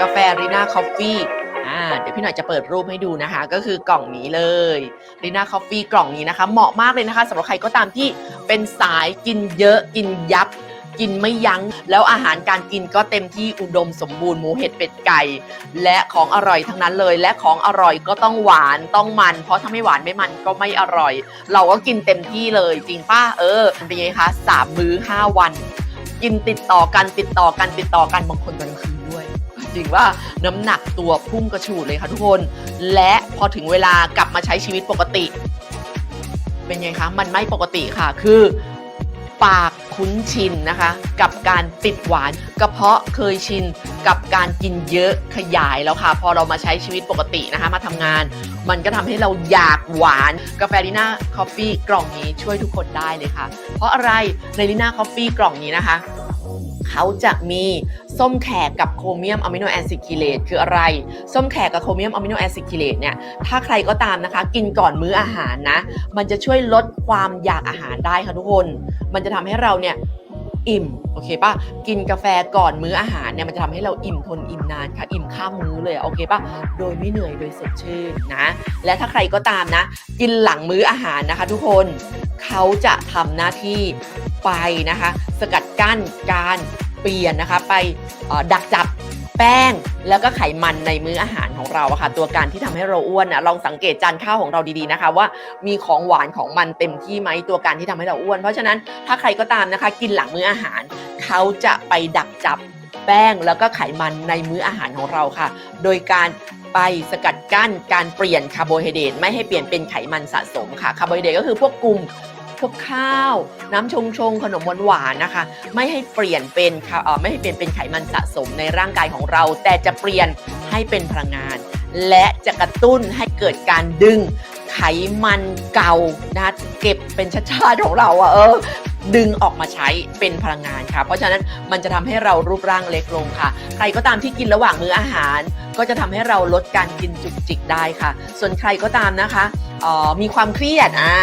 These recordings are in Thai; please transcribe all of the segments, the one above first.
กาแฟรีน่าคอฟฟี่อ่าเดี๋ยวพี่หน่อยจะเปิดรูปให้ดูนะคะ ก็คือกล่องนี้เลยรีน่าคอฟฟี่กล่องนี้นะคะ เหมาะมากเลยนะคะสำหรับใครก็ตามที่เป็นสายกินเยอะกินยับ กินไม่ยัง้ง แล้วอาหารการกินก็เต็มที่อุดมสมบูรณ์หมูเห็ดเป็ดไก่ และของอร่อยทั้งนั้นเลย และของอร่อยก็ต้องหวานต้องมัน เพราะถ้าไม่หวานไม่มันก็ไม่อร่อย เราก็กินเต็มที่เลยจริงป้าเออเป็นไงคะสามมื้อห้าวัน กินติดต่อกันติดต่อกันติดต่อกันบางคนตอนกลางคืน ริงว่าน้ำหนักตัวพุ่งกระฉูดเลยค่ะทุกคน และพอถึงเวลากลับมาใช้ชีวิตปกติ เป็นไงคะ มันไม่ปกติค่ะ คือปากคุ้นชินนะคะ กับการติดหวานกระเพาะเคยชินกับการกินเยอะขยายแล้วค่ะ พอเรามาใช้ชีวิตปกตินะคะ มาทำงาน มันก็ทำให้เราอยากหวานกาแฟลิน่าคอฟฟี่กล่องนี้ช่วยทุกคนได้เลยค่ะ เพราะอะไรในลิน่าคอฟฟี่กล่องนี้นะคะ เขาจะมีส้มแขกกับโครเมียมอะมิโนแอซิคิเลตคืออะไร ส้มแขกกับโครเมียมอะมิโนแอซิคิเลตเนี่ย ถ้าใครก็ตามนะคะ กินก่อนมื้ออาหารนะ มันจะช่วยลดความอยากอาหารได้ค่ะทุกคน มันจะทำให้เราเนี่ยอิ่มโอเคป่ะกินกาแฟก่อนมื้ออาหารเนี่ยมันจะทำให้เราอิ่มทนอิ่มนานค่ะ อิ่มข้ามมื้อเลยโอเคป่ะโดยไม่เหนื่อยโดยสดชื่นนะ และถ้าใครก็ตามนะ กินหลังมื้ออาหารนะคะ ทุกคนเขาจะทำหน้าที่ ไปนะคะ สกัดกั้นการเปลี่ยนนะคะ ไปดักจับแป้งแล้วก็ไขมันในมื้ออาหารของเราอะค่ะ ตัวการที่ทำให้เราอ้วนนะลองสังเกตจานข้าวของเราดีๆนะคะ ว่ามีของหวานของมันเต็มที่ไหมตัวการที่ทำให้เราอ้วน เพราะฉะนั้นถ้าใครก็ตามนะคะ กินหลังมื้ออาหาร เขาจะไปดักจับแป้งแล้วก็ไขมันในมื้ออาหารของเราค่ะ โดยการไปสกัดกั้นการเปลี่ยนคาร์โบไฮเดรตไม่ให้เปลี่ยนเป็นไขมันสะสมค่ะคาร์โบไฮเดรตก็คือพวกกลุ่ม พวกข้าว น้ำชงชงขนมหวานๆนะคะ ไม่ให้เปลี่ยนเป็นค่ะไม่ให้เปลี่ยนเป็นไขมันสะสมในร่างกายของเรา แต่จะเปลี่ยนให้เป็นพลังงาน และจะกระตุ้นให้เกิดการดึงไขมันเก่านะเก็บเป็นชาติของเราอะเออดึงออกมาใช้เป็นพลังงานค่ะ เพราะฉะนั้นมันจะทำให้เรารูปร่างเล็กลงค่ะ ใครก็ตามที่กินระหว่างมื้ออาหาร ก็จะทำให้เราลดการกินจุกจิกได้ค่ะ ส่วนใครก็ตามนะคะออมีความเครียดอ่า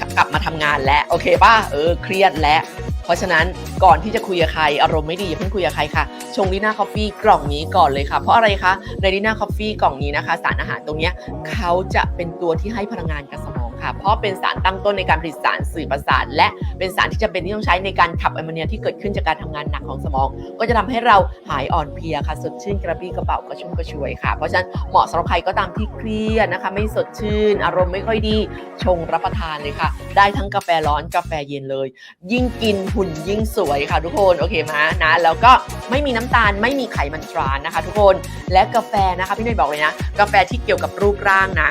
กลับมาทำงานแล้วโอเคป่ะเออเครียดแล้วเพราะฉะนั้นก่อนที่จะคุยกับใครอารมณ์ไม่ดีอย่าเพิ่งคุยกับใครค่ะ ชงลีน่าคอฟฟี่กล่องนี้ก่อนเลยค่ะ เพราะอะไรคะในดีน่าคอฟฟี่กล่องนี้นะคะ สารอาหารตรงนี้เขาจะเป็นตัวที่ให้พลังงานกับสม ค่ะ เพราะเป็นสารตั้งต้นในการผลิตสารสื่อประสาท และเป็นสารที่จะเป็นที่ต้องใช้ในการขับแอมโมเนียที่เกิดขึ้นจากการทำงานหนักของสมอง ก็จะทำให้เราหายอ่อนเพลียค่ะ สดชื่นกระปี้กระเป๋ากระชุ่มกระชวยค่ะ เพราะฉะนั้นเหมาะสำหรับใครก็ตามที่เครียดนะคะ ไม่สดชื่น อารมณ์ไม่ค่อยดี ชงรับประทานเลยค่ะ ได้ทั้งกาแฟร้อนกาแฟเย็นเลย ยิ่งกินหุ่นยิ่งสวยค่ะทุกคนโอเคไหมนะแล้วก็ไม่มีน้ำตาลไม่มีไขมันทรานนะคะ ทุกคนและกาแฟนะคะพี่เนยบอกเลยนะ กาแฟที่เกี่ยวกับรูปร่างนะ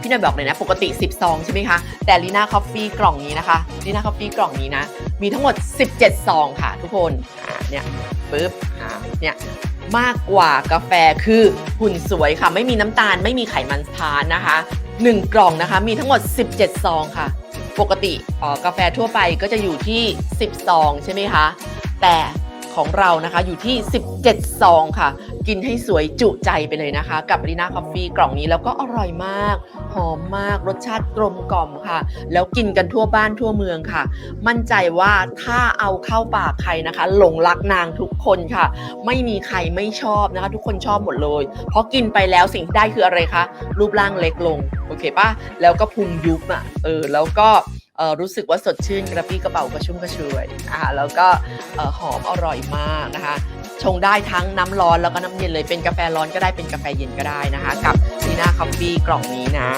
พี่เนยบอกเลยนะ ปกติ 10 ซองใช่ไหมคะ แต่ลีน่าคอฟฟี่กล่องนี้นะคะลีน่าคอฟฟี่กล่องนี้นะ มีทั้งหมด 17 ซองค่ะทุกคนอ่าเนี่ยปึ๊บอ่าเนี่ยมากกว่ากาแฟคือหุ่นสวยค่ะ ไม่มีน้ำตาลไม่มีไขมันทานนะคะ 1 กล่องนะคะ มีทั้งหมด 17 ซองค่ะ ปกติออกาแฟทั่วไปก็จะอยู่ที่ 10 ซองใช่ไหมคะ แต่ ของเรานะคะ อยู่ที่ 17 ซองค่ะ กินให้สวยจุใจไปเลยนะคะ กับลีน่าคอฟฟี่กล่องนี้แล้วก็อร่อยมาก หอมมาก รสชาติกลมกล่อมค่ะ แล้วกินกันทั่วบ้านทั่วเมืองค่ะ มั่นใจว่าถ้าเอาเข้าปากใครนะคะ หลงรักนางทุกคนค่ะ ไม่มีใครไม่ชอบนะคะ ทุกคนชอบหมดเลย เพราะกินไปแล้วสิ่งที่ได้คืออะไรคะรูปร่างเล็กลงโอเคปะแล้วก็พุงยุบอะเออแล้วก็ รู้สึกว่าสดชื่นกระปี้กระเป๋ากระชุ่มกระชวยอ่าแล้วก็หอมอร่อยมากนะคะ ชงได้ทั้งน้ำร้อนแล้วก็น้ำเย็นเลยเป็นกาแฟร้อนก็ได้เป็นกาแฟเย็นก็ได้นะคะ กับซีน่าคอฟฟี่กล่องนี้นะ